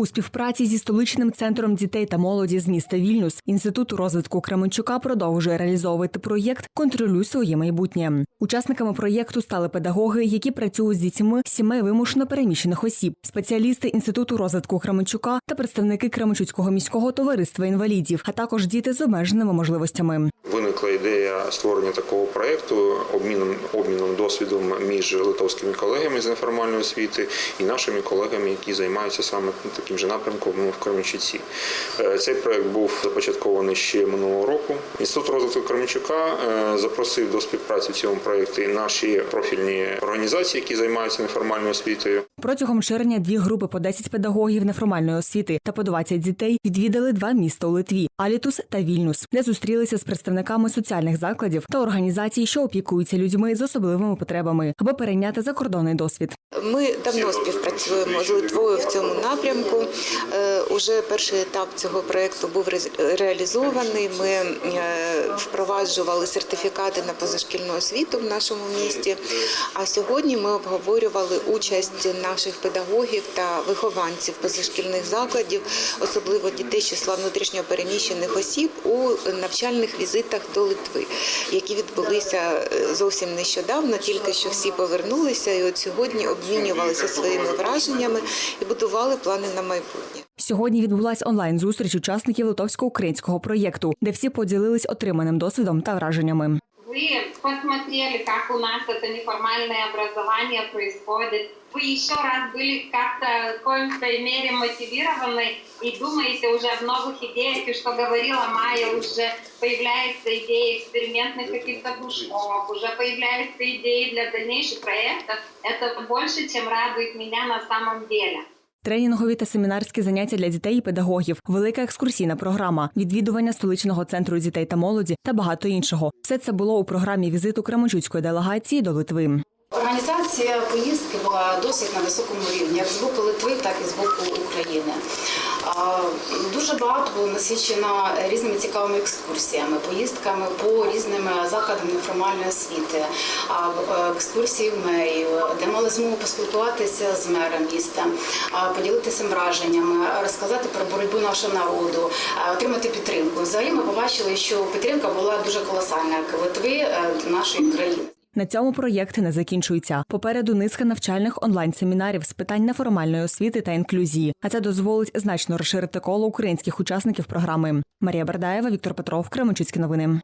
У співпраці зі столичним центром дітей та молоді з міста Вільнюс інститут розвитку Кременчука продовжує реалізовувати проєкт Контролюй своє майбутнє. Учасниками проєкту стали педагоги, які працюють з дітьми сімей вимушено переміщених осіб, спеціалісти інституту розвитку Кременчука та представники Кременчуцького міського товариства інвалідів, а також діти з обмеженими можливостями. Виникла ідея створення такого проєкту обміном обміном досвідом між литовськими колегами з неформальної освіти і нашими колегами, які займаються саме таким же напрямком в Кременчуці. Е, Цей проєкт був започаткований ще минулого року. Інститут розвитку Кременчука е, запросив до співпраці в цьому проєкті наші профільні організації, які займаються неформальною освітою. Протягом червня дві групи по 10 педагогів неформальної освіти та по 20 дітей відвідали два міста у Литві Алітус та Вільнюс, де зустрілися з представниками соціальних закладів та організацій, що опікуються людьми з особливими потребами, аби перейняти закордонний досвід. Ми давно співпрацюємо з Литвою в цьому напрямку. Уже перший етап цього проекту був реалізований. Ми е, впроваджували сертифікати на позашкільну освіту в нашому місті. А сьогодні ми обговорювали участь наших педагогів та вихованців позашкільних закладів, особливо дітей з числа внутрішньо переміщених осіб у навчальних візитах до Литви, які відбулися е, зовсім нещодавно, тільки що всі повернулися, і от сьогодні обмінювалися своїми враженнями і будували плани на майбутнє. Сьогодні відбулася онлайн зустріч учасників литовсько-українського проєкту, де всі поділились отриманим досвідом та враженнями. Вы посмотрели, как у нас это неформальное образование происходит. Вы еще раз были как-то в коем-то мере мотивированы и думаете уже в новых идеях, и что говорила Майя, уже появляется идея экспериментных каких-то кружков, уже появляются идеи для дальнейших проектов. Это больше, чем радует меня на самом деле. Тренінгові та семінарські заняття для дітей і педагогів, велика екскурсійна програма, відвідування столичного центру дітей та молоді та багато іншого. Все це було у програмі візиту Кременчуцької делегації до Литви. Організація поїздки була досить на високому рівні, як з боку Литви, так і з боку України. Дуже багато було насичено різними цікавими екскурсіями, поїздками по різним закладам неформальної освіти, е, екскурсії в мерію, де мали змогу поспілкуватися з мером міста, поділитися враженнями, розказати про боротьбу нашого народу, отримати підтримку. Взагалі ми побачили, що підтримка була дуже колосальна як Литви е, нашої країни. На цьому проєкт не закінчується. Попереду низка навчальних онлайн-семінарів з питань неформальної освіти та інклюзії. А це дозволить значно розширити коло українських учасників програми. Марія Бердаєва, Віктор Петров, Кременчуцькі новини.